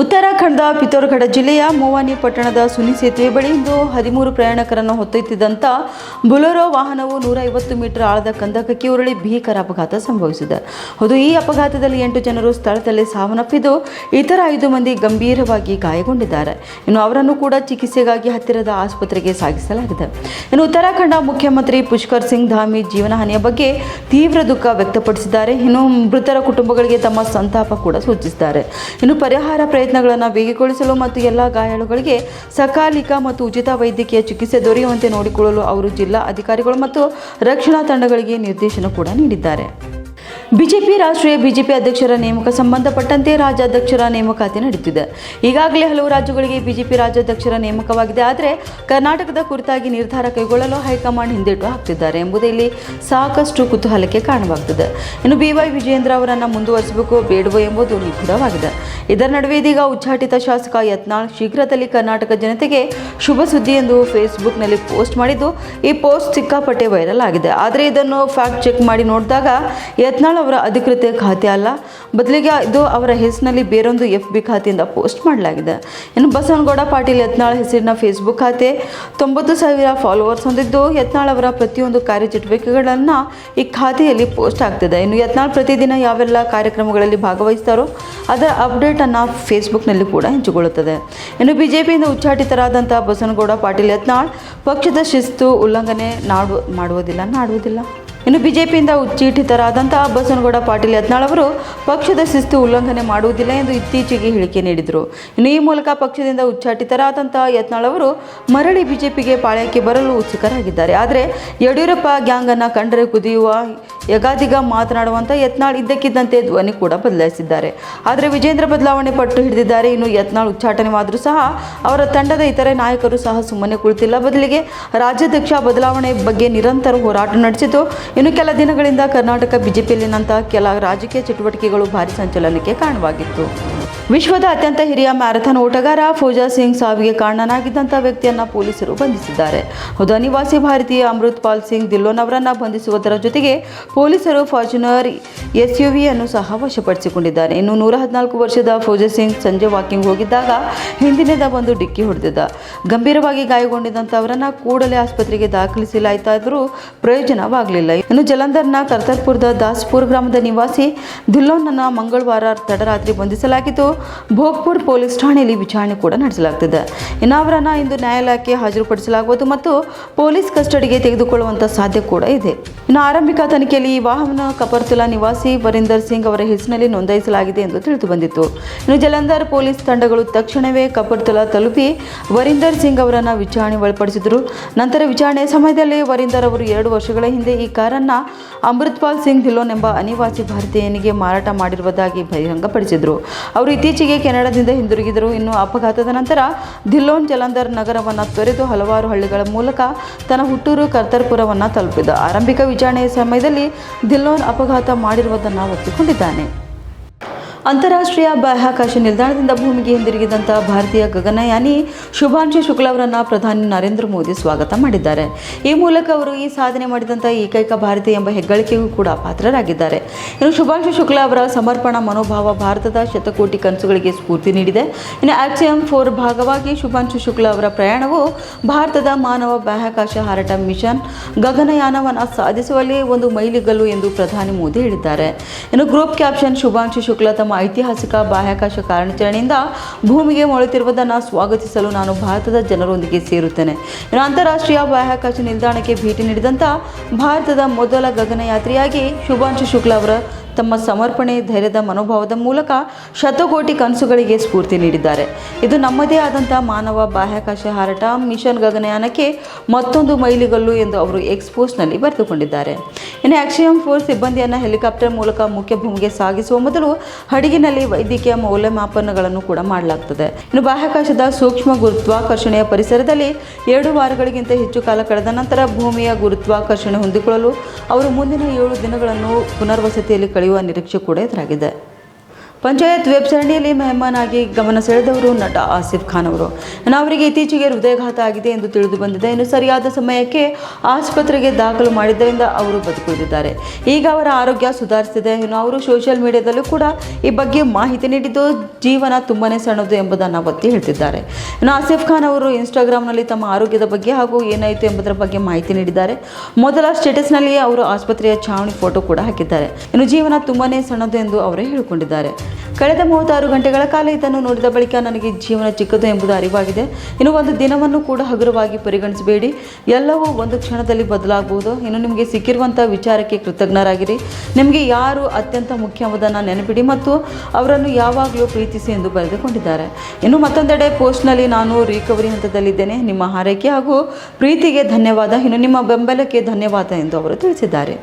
ಉತ್ತರಾಖಂಡದ ಪಿತೋರ್ಗಢ ಜಿಲ್ಲೆಯ ಮೋವಾನಿ ಪಟ್ಟಣದ ಸುನಿ ಸೇತುವೆ ಬಳಿ ಇಂದು ಹದಿಮೂರು ಪ್ರಯಾಣಿಕರನ್ನು ಹೊತ್ತೊಯ್ತಿದ್ದಂಥ ಬುಲೋರೋ ವಾಹನವು ನೂರ ಐವತ್ತು ಮೀಟರ್ ಆಳದ ಕಂದಕಕ್ಕೆ ಉರುಳಿ ಭೀಕರ ಅಪಘಾತ ಸಂಭವಿಸಿದೆ. ಹೌದು ಈ ಅಪಘಾತದಲ್ಲಿ ಎಂಟು ಜನರು ಸ್ಥಳದಲ್ಲೇ ಸಾವನ್ನಪ್ಪಿದ್ದು ಇತರ ಐದು ಮಂದಿ ಗಂಭೀರವಾಗಿ ಗಾಯಗೊಂಡಿದ್ದಾರೆ. ಇನ್ನು ಅವರನ್ನು ಕೂಡ ಚಿಕಿತ್ಸೆಗಾಗಿ ಹತ್ತಿರದ ಆಸ್ಪತ್ರೆಗೆ ಸಾಗಿಸಲಾಗಿದೆ. ಇನ್ನು ಉತ್ತರಾಖಂಡ ಮುಖ್ಯಮಂತ್ರಿ ಪುಷ್ಕರ್ ಸಿಂಗ್ ಧಾಮಿ ಜೀವನಹಾನಿಯ ಬಗ್ಗೆ ತೀವ್ರ ದುಃಖ ವ್ಯಕ್ತಪಡಿಸಿದ್ದಾರೆ. ಇನ್ನು ಮೃತರ ಕುಟುಂಬಗಳಿಗೆ ತಮ್ಮ ಸಂತಾಪ ಕೂಡ ಸೂಚಿಸಿದ್ದಾರೆ. ಇನ್ನು ಪರಿಹಾರ ಪ್ರಯತ್ನಗಳನ್ನು ವೇಗಗೊಳಿಸಲು ಮತ್ತು ಎಲ್ಲ ಗಾಯಾಳುಗಳಿಗೆ ಸಕಾಲಿಕ ಮತ್ತು ಉಚಿತ ವೈದ್ಯಕೀಯ ಚಿಕಿತ್ಸೆ ದೊರೆಯುವಂತೆ ನೋಡಿಕೊಳ್ಳಲು ಅವರು ಜಿಲ್ಲಾ ಅಧಿಕಾರಿಗಳು ಮತ್ತು ರಕ್ಷಣಾ ತಂಡಗಳಿಗೆ ನಿರ್ದೇಶನ ಕೂಡ ನೀಡಿದ್ದಾರೆ. ಬಿಜೆಪಿ ರಾಷ್ಟ್ರೀಯ ಬಿಜೆಪಿ ಅಧ್ಯಕ್ಷರ ನೇಮಕ ಸಂಬಂಧಪಟ್ಟಂತೆ ರಾಜ್ಯಾಧ್ಯಕ್ಷರ ನೇಮಕಾತಿ ನಡೆಯುತ್ತಿದೆ ಈಗಾಗಲೇ ಹಲವು ರಾಜ್ಯಗಳಿಗೆ ಬಿಜೆಪಿ ರಾಜ್ಯಾಧ್ಯಕ್ಷರ ನೇಮಕವಾಗಿದೆ. ಆದರೆ ಕರ್ನಾಟಕದ ಕುರಿತಾಗಿ ನಿರ್ಧಾರ ಕೈಗೊಳ್ಳಲು ಹೈಕಮಾಂಡ್ ಹಿಂದೇಟು ಹಾಕ್ತಿದ್ದಾರೆ ಎಂಬುದೇ ಇಲ್ಲಿ ಸಾಕಷ್ಟು ಕುತೂಹಲಕ್ಕೆ ಕಾರಣವಾಗ್ತದೆ. ಇನ್ನು ಬಿ ವೈ ವಿಜಯೇಂದ್ರ ಅವರನ್ನು ಮುಂದುವರಿಸಬೇಕು, ಬೇಡವೋ ಎಂಬುದು ನಿಗೂಢವಾಗಿದೆ. ಇದರ ನಡುವೆ ಇದೀಗ ಉಚ್ಚಾಟಿತ ಶಾಸಕ ಯತ್ನಾಳ್ ಶೀಘ್ರದಲ್ಲಿ ಕರ್ನಾಟಕ ಜನತೆಗೆ ಶುಭ ಸುದ್ದಿ ಎಂದು ಫೇಸ್ಬುಕ್ನಲ್ಲಿ ಪೋಸ್ಟ್ ಮಾಡಿದ್ದು, ಈ ಪೋಸ್ಟ್ ಸಿಕ್ಕಾಪಟ್ಟೆ ವೈರಲ್ ಆಗಿದೆ. ಆದರೆ ಇದನ್ನು ಫ್ಯಾಕ್ಟ್ ಚೆಕ್ ಮಾಡಿ ನೋಡಿದಾಗ ಯತ್ನಾಳ್ ಅವರ ಅಧಿಕೃತ ಖಾತೆ ಅಲ್ಲ. ಬದಲಿಗೆ ಇದು ಅವರ ಹೆಸರಿನಲ್ಲಿ ಬೇರೊಂದು ಎಫ್ ಬಿ ಖಾತೆಯಿಂದ ಪೋಸ್ಟ್ ಮಾಡಲಾಗಿದೆ. ಇನ್ನು ಬಸವನಗೌಡ ಪಾಟೀಲ್ ಯತ್ನಾಳ್ ಹೆಸರಿನ ಫೇಸ್ಬುಕ್ ಖಾತೆ ತೊಂಬತ್ತು ಸಾವಿರ ಫಾಲೋವರ್ಸ್ ಹೊಂದಿದ್ದು, ಯತ್ನಾಳ್ ಅವರ ಪ್ರತಿಯೊಂದು ಕಾರ್ಯಚಟುವಟಿಕೆಗಳನ್ನು ಈ ಖಾತೆಯಲ್ಲಿ ಪೋಸ್ಟ್ ಆಗ್ತಿದೆ. ಇನ್ನು ಯತ್ನಾಳ್ ಪ್ರತಿದಿನ ಯಾವೆಲ್ಲ ಕಾರ್ಯಕ್ರಮಗಳಲ್ಲಿ ಭಾಗವಹಿಸ್ತಾರೋ, ಅದರ ಅಪ್ಡೇಟನ್ನು ಫೇಸ್ಬುಕ್ನಲ್ಲಿ ಕೂಡ ಹಂಚಿಕೊಳ್ಳುತ್ತದೆ. ಇನ್ನು ಬಿಜೆಪಿಯಿಂದ ಉಚ್ಚಾಟಿತರಾದಂಥ ಬಸವನಗೌಡ ಪಾಟೀಲ್ ಯತ್ನಾಳ್, ಪಕ್ಷದ ಶಿಸ್ತು ಉಲ್ಲಂಘನೆ ನಾಡು ಮಾಡುವುದಿಲ್ಲ, ನಾಡುವುದಿಲ್ಲ. ಇನ್ನು ಬಿಜೆಪಿಯಿಂದ ಉಚ್ಚೀಟಿತರಾದಂತಹ ಬಸನಗೌಡ ಪಾಟೀಲ್ ಯತ್ನಾಳ್ ಅವರು ಪಕ್ಷದ ಶಿಸ್ತು ಉಲ್ಲಂಘನೆ ಮಾಡುವುದಿಲ್ಲ ಎಂದು ಇತ್ತೀಚೆಗೆ ಹೇಳಿಕೆ ನೀಡಿದರು. ಇನ್ನು ಈ ಮೂಲಕ ಪಕ್ಷದಿಂದ ಉಚ್ಚಾಟಿತರಾದಂತಹ ಯತ್ನಾಳ್ ಅವರು ಮರಳಿ ಬಿಜೆಪಿಗೆ ಪಾಳ್ಯಕ್ಕೆ ಬರಲು ಉತ್ಸುಕರಾಗಿದ್ದಾರೆ. ಆದರೆ ಯಡಿಯೂರಪ್ಪ ಗ್ಯಾಂಗ್ ಅನ್ನ ಕಂಡರೆ ಕುದಿಯುವ ಯಗಾದಿಗ ಮಾತನಾಡುವಂಥ ಯತ್ನಾಳ್ ಇದ್ದಕ್ಕಿದ್ದಂತೆ ಧ್ವನಿ ಕೂಡ ಬದಲಾಯಿಸಿದ್ದಾರೆ. ಆದರೆ ವಿಜೇಂದ್ರ ಬದಲಾವಣೆ ಪಟ್ಟು ಹಿಡಿದಿದ್ದಾರೆ. ಇನ್ನು ಯತ್ನಾಳ್ ಉಚ್ಚಾಟನೆವಾದರೂ ಸಹ ಅವರ ತಂಡದ ಇತರೆ ನಾಯಕರು ಸಹ ಸುಮ್ಮನೆ ಕುಳಿತಿಲ್ಲ. ಬದಲಿಗೆ ರಾಜ್ಯಾಧ್ಯಕ್ಷ ಬದಲಾವಣೆ ಬಗ್ಗೆ ನಿರಂತರ ಹೋರಾಟ ನಡೆಸಿದ್ದು ಇನ್ನು ಕೆಲ ದಿನಗಳಿಂದ ಕರ್ನಾಟಕ ಬಿಜೆಪಿಯಲ್ಲಿನಂತಹ ಕೆಲ ರಾಜಕೀಯ ಚಟುವಟಿಕೆಗಳು ಭಾರಿ ಸಂಚಲನಕ್ಕೆ ಕಾರಣವಾಗಿತ್ತು. ವಿಶ್ವದ ಅತ್ಯಂತ ಹಿರಿಯ ಮ್ಯಾರಥಾನ್ ಓಟಗಾರ ಫೋಜಾ ಸಿಂಗ್ ಸಾವಿಗೆ ಕಾರಣನಾಗಿದ್ದಂಥ ವ್ಯಕ್ತಿಯನ್ನು ಪೊಲೀಸರು ಬಂಧಿಸಿದ್ದಾರೆ. ಹೌದು ಅನಿವಾಸಿ ಭಾರತೀಯ ಅಮೃತ್ ಪಾಲ್ ಸಿಂಗ್ ದಿಲ್ಲೋನ್ ಅವರನ್ನು ಬಂಧಿಸುವುದರ ಜೊತೆಗೆ ಪೊಲೀಸರು ಫಾರ್ಚುನರ್ ಎಸ್ ಯು ವಿಯನ್ನು ಸಹ ವಶಪಡಿಸಿಕೊಂಡಿದ್ದಾರೆ. ಇನ್ನು ನೂರ ಹದಿನಾಲ್ಕು ವರ್ಷದ ಫೋಜಾ ಸಿಂಗ್ ಸಂಜೆ ವಾಕಿಂಗ್ ಹೋಗಿದ್ದಾಗ ಹಿಂದಿನಿಂದ ಒಂದು ಡಿಕ್ಕಿ ಹೊಡೆದಿದ್ದ. ಗಂಭೀರವಾಗಿ ಗಾಯಗೊಂಡಿದ್ದಂಥವರನ್ನ ಕೂಡಲೇ ಆಸ್ಪತ್ರೆಗೆ ದಾಖಲಿಸಲಾಯಿತಾದರೂ ಪ್ರಯೋಜನವಾಗಲಿಲ್ಲ. ಇನ್ನು ಜಲಂಧರ್ನ ಕರ್ತರ್ಪುರದ ದಾಸ್ಪುರ್ ಗ್ರಾಮದ ನಿವಾಸಿ ಧಿಲ್ಲೋನ್ನನ್ನು ಮಂಗಳವಾರ ತಡರಾತ್ರಿ ಬಂಧಿಸಲಾಗಿದ್ದು ಭೋಗ್ಪುರ್ ಪೊಲೀಸ್ ಠಾಣೆಯಲ್ಲಿ ವಿಚಾರಣೆ ಕೂಡ ನಡೆಸಲಾಗ್ತಿದೆ. ಇನ್ನು ಇಂದು ನ್ಯಾಯಾಲಯಕ್ಕೆ ಹಾಜರುಪಡಿಸಲಾಗುವುದು ಮತ್ತು ಪೊಲೀಸ್ ಕಸ್ಟಡಿಗೆ ತೆಗೆದುಕೊಳ್ಳುವಂಥ ಸಾಧ್ಯ ಕೂಡ ಇದೆ. ಇನ್ನು ಆರಂಭಿಕ ತನಿಖೆಯಲ್ಲಿ ಈ ವಾಹನ ಕಪರ್ತುಲಾ ನಿವಾಸಿ ವರಿಂದರ್ ಸಿಂಗ್ ಅವರ ಹೆಸರಿನಲ್ಲಿ ನೋಂದಾಯಿಸಲಾಗಿದೆ ಎಂದು ತಿಳಿದು ಬಂದಿತ್ತು ಇನ್ನು ಜಲಂಧರ್ ಪೊಲೀಸ್ ತಂಡಗಳು ತಕ್ಷಣವೇ ಕಪರ್ತುಲಾ ತಲುಪಿ ವರಿಂದರ್ ಸಿಂಗ್ ಅವರನ್ನು ವಿಚಾರಣೆ ಒಳಪಡಿಸಿದರು. ನಂತರ ವಿಚಾರಣೆ ಸಮಯದಲ್ಲಿ ವರಿಂದರ್ ಅವರು ಎರಡು ವರ್ಷಗಳ ಹಿಂದೆ ಈ ಕಾರನ್ನು ಅಮೃತ್ಪಾಲ್ ಸಿಂಗ್ ಧಿಲ್ಲೋನ್ ಎಂಬ ಅನಿವಾಸಿ ಭಾರತೀಯನಿಗೆ ಮಾರಾಟ ಮಾಡಿರುವುದಾಗಿ ಬಹಿರಂಗಪಡಿಸಿದರು. ಅವರು ಇತ್ತೀಚೆಗೆ ಕೆನಡಾದಿಂದ ಹಿಂದಿರುಗಿದರು ಇನ್ನು ಅಪಘಾತದ ನಂತರ ಧಿಲ್ಲೋನ್ ಜಲಂಧರ್ ನಗರವನ್ನು ತೊರೆದು ಹಲವಾರು ಹಳ್ಳಿಗಳ ಮೂಲಕ ತನ್ನ ಹುಟ್ಟೂರು ಕರ್ತರ್ಪುರವನ್ನು ತಲುಪಿದ. ಆರಂಭಿಕ ವಿಚಾರಣೆಯ ಸಮಯದಲ್ಲಿ ಧಿಲ್ಲೋನ್ ಅಪಘಾತ ಮಾಡಿರುವುದನ್ನು ಒಪ್ಪಿಕೊಂಡಿದ್ದಾನೆ. ಅಂತಾರಾಷ್ಟ್ರೀಯ ಬಾಹ್ಯಾಕಾಶ ನಿಲ್ದಾಣದಿಂದ ಭೂಮಿಗೆ ಹಿಂದಿರುಗಿದಂತಹ ಭಾರತೀಯ ಗಗನಯಾನಿ ಶುಭಾಂಶು ಶುಕ್ಲ ಅವರನ್ನು ಪ್ರಧಾನಿ ನರೇಂದ್ರ ಮೋದಿ ಸ್ವಾಗತ ಮಾಡಿದ್ದಾರೆ. ಈ ಮೂಲಕ ಅವರು ಈ ಸಾಧನೆ ಮಾಡಿದಂತಹ ಏಕೈಕ ಭಾರತೀಯ ಎಂಬ ಹೆಗ್ಗಳಿಕೆಗೂ ಕೂಡ ಪಾತ್ರರಾಗಿದ್ದಾರೆ. ಇನ್ನು ಶುಭಾಂಶು ಶುಕ್ಲ ಅವರ ಸಮರ್ಪಣಾ ಮನೋಭಾವ ಭಾರತದ ಶತಕೋಟಿ ಕನಸುಗಳಿಗೆ ಸ್ಫೂರ್ತಿ ನೀಡಿದೆ. ಇನ್ನು ಆಕ್ಸಿಯಂ ಫೋರ್ ಭಾಗವಾಗಿ ಶುಭಾಂಶು ಶುಕ್ಲ ಅವರ ಪ್ರಯಾಣವು ಭಾರತದ ಮಾನವ ಬಾಹ್ಯಾಕಾಶ ಹಾರಾಟ ಮಿಷನ್ ಗಗನಯಾನವನ್ನು ಸಾಧಿಸುವಲ್ಲಿ ಒಂದು ಮೈಲಿಗಲ್ಲು ಎಂದು ಪ್ರಧಾನಿ ಮೋದಿ ಹೇಳಿದ್ದಾರೆ. ಇನ್ನು ಗ್ರೂಪ್ ಕ್ಯಾಪ್ಷನ್ ಶುಭಾಂಶು ಶುಕ್ಲಾ ತಮ್ಮ ಐತಿಹಾಸಿಕ ಬಾಹ್ಯಾಕಾಶ ಕಾರ್ಯಾಚರಣೆಯಿಂದ ಭೂಮಿಗೆ ಮೊಳೆತಿರುವುದನ್ನು ಸ್ವಾಗತಿಸಲು ನಾನು ಭಾರತದ ಜನರೊಂದಿಗೆ ಸೇರುತ್ತೇನೆ. ಅಂತಾರಾಷ್ಟ್ರೀಯ ಬಾಹ್ಯಾಕಾಶ ನಿಲ್ದಾಣಕ್ಕೆ ಭೇಟಿ ನೀಡಿದಂಥ ಭಾರತದ ಮೊದಲ ಗಗನಯಾತ್ರಿಯಾಗಿ ಶುಭಾಂಶು ಶುಕ್ಲಾ ಅವರ ತಮ್ಮ ಸಮರ್ಪಣೆ, ಧೈರ್ಯದ ಮನೋಭಾವದ ಮೂಲಕ ಶತಕೋಟಿ ಕನಸುಗಳಿಗೆ ಸ್ಫೂರ್ತಿ ನೀಡಿದ್ದಾರೆ. ಇದು ನಮ್ಮದೇ ಆದಂಥ ಮಾನವ ಬಾಹ್ಯಾಕಾಶ ಹಾರಾಟ ಮಿಷನ್ ಗಗನಯಾನಕ್ಕೆ ಮತ್ತೊಂದು ಮೈಲಿಗಲ್ಲು ಎಂದು ಅವರು ಎಕ್ಸ್ಪೋಸ್ನಲ್ಲಿ ಬರೆದುಕೊಂಡಿದ್ದಾರೆ. ಇನ್ನು ಆಕ್ಸಿಯಂ ಫೋರ್ ಸಿಬ್ಬಂದಿಯನ್ನು ಹೆಲಿಕಾಪ್ಟರ್ ಮೂಲಕ ಮುಖ್ಯ ಭೂಮಿಗೆ ಸಾಗಿಸುವ ಮೊದಲು ಹಡಗಿನಲ್ಲಿ ವೈದ್ಯಕೀಯ ಮೌಲ್ಯಮಾಪನಗಳನ್ನು ಕೂಡ ಮಾಡಲಾಗ್ತದೆ. ಇನ್ನು ಬಾಹ್ಯಾಕಾಶದ ಸೂಕ್ಷ್ಮ ಗುರುತ್ವಾಕರ್ಷಣೆಯ ಪರಿಸರದಲ್ಲಿ ಎರಡು ವಾರಗಳಿಗಿಂತ ಹೆಚ್ಚು ಕಾಲ ಕಳೆದ ನಂತರ ಭೂಮಿಯ ಗುರುತ್ವಾಕರ್ಷಣೆ ಹೊಂದಿಕೊಳ್ಳಲು ಅವರು ಮುಂದಿನ ಏಳು ದಿನಗಳನ್ನು ಪುನರ್ವಸತಿಯಲ್ಲಿ ಕಳೆಯುವ ನಿರೀಕ್ಷೆ ಕೂಡ ಎದುರಾಗಿದೆ. ಪಂಚಾಯತ್ ವೆಬ್ ಸರಣಿಯಲ್ಲಿ ಮೆಹಮಾನ್ ಆಗಿ ಗಮನ ಸೆಳೆದವರು ನಟ ಆಸಿಫ್ ಖಾನ್ ಅವರು. ಅವರಿಗೆ ಇತ್ತೀಚೆಗೆ ಹೃದಯಘಾತ ಆಗಿದೆ ಎಂದು ತಿಳಿದು ಬಂದಿದೆ. ಇನ್ನು ಸರಿಯಾದ ಸಮಯಕ್ಕೆ ಆಸ್ಪತ್ರೆಗೆ ದಾಖಲು ಮಾಡಿದ್ದರಿಂದ ಅವರು ಬದುಕುಳಿದಿದ್ದಾರೆ. ಈಗ ಅವರ ಆರೋಗ್ಯ ಸುಧಾರಿಸಿದೆ ಇನ್ನು ಅವರು ಸೋಷಿಯಲ್ ಮೀಡಿಯಾದಲ್ಲೂ ಕೂಡ ಈ ಬಗ್ಗೆ ಮಾಹಿತಿ ನೀಡಿದ್ದು ಜೀವನ ತುಂಬಾ ಸಣ್ಣದು ಎಂಬುದನ್ನು ಒತ್ತಿ ಹೇಳ್ತಿದ್ದಾರೆ. ಇನ್ನು ಆಸಿಫ್ ಖಾನ್ ಅವರು ಇನ್ಸ್ಟಾಗ್ರಾಮ್ನಲ್ಲಿ ತಮ್ಮ ಆರೋಗ್ಯದ ಬಗ್ಗೆ ಹಾಗೂ ಏನಾಯಿತು ಎಂಬುದರ ಬಗ್ಗೆ ಮಾಹಿತಿ ನೀಡಿದ್ದಾರೆ. ಮೊದಲ ಸ್ಟೇಟಸ್ನಲ್ಲಿಯೇ ಅವರು ಆಸ್ಪತ್ರೆಯ ಛಾವಣಿ ಫೋಟೋ ಕೂಡ ಹಾಕಿದ್ದಾರೆ. ಇನ್ನು ಜೀವನ ತುಂಬಾ ಸಣ್ಣದು ಎಂದು ಅವರೇ ಹೇಳಿಕೊಂಡಿದ್ದಾರೆ. ಕಳೆದ ಮೂವತ್ತಾರು ಗಂಟೆಗಳ ಕಾಲ ಇದನ್ನು ನೋಡಿದ ಬಳಿಕ ನನಗೆ ಜೀವನ ಚಿಕ್ಕದು ಎಂಬುದು ಅರಿವಾಗಿದೆ. ಇನ್ನು ಒಂದು ದಿನವನ್ನು ಕೂಡ ಹಗುರವಾಗಿ ಪರಿಗಣಿಸಬೇಡಿ. ಎಲ್ಲವೂ ಒಂದು ಕ್ಷಣದಲ್ಲಿ ಬದಲಾಗಬಹುದು ಇನ್ನು ನಿಮಗೆ ಸಿಕ್ಕಿರುವಂಥ ವಿಚಾರಕ್ಕೆ ಕೃತಜ್ಞರಾಗಿರಿ. ನಿಮಗೆ ಯಾರು ಅತ್ಯಂತ ಮುಖ್ಯ ಎಂಬುದನ್ನು ನೆನಪಿಡಿ ಮತ್ತು ಅವರನ್ನು ಯಾವಾಗಲೂ ಪ್ರೀತಿಸಿ ಎಂದು ಬರೆದುಕೊಂಡಿದ್ದಾರೆ. ಇನ್ನು ಮತ್ತೊಂದೆಡೆ ಪೋಸ್ಟ್ನಲ್ಲಿ ನಾನು ರಿಕವರಿ ಹಂತದಲ್ಲಿದ್ದೇನೆ. ನಿಮ್ಮ ಹಾರೈಕೆ ಹಾಗೂ ಪ್ರೀತಿಗೆ ಧನ್ಯವಾದ. ಇನ್ನು ನಿಮ್ಮ ಬೆಂಬಲಕ್ಕೆ ಧನ್ಯವಾದ ಎಂದು ಅವರು ತಿಳಿಸಿದ್ದಾರೆ.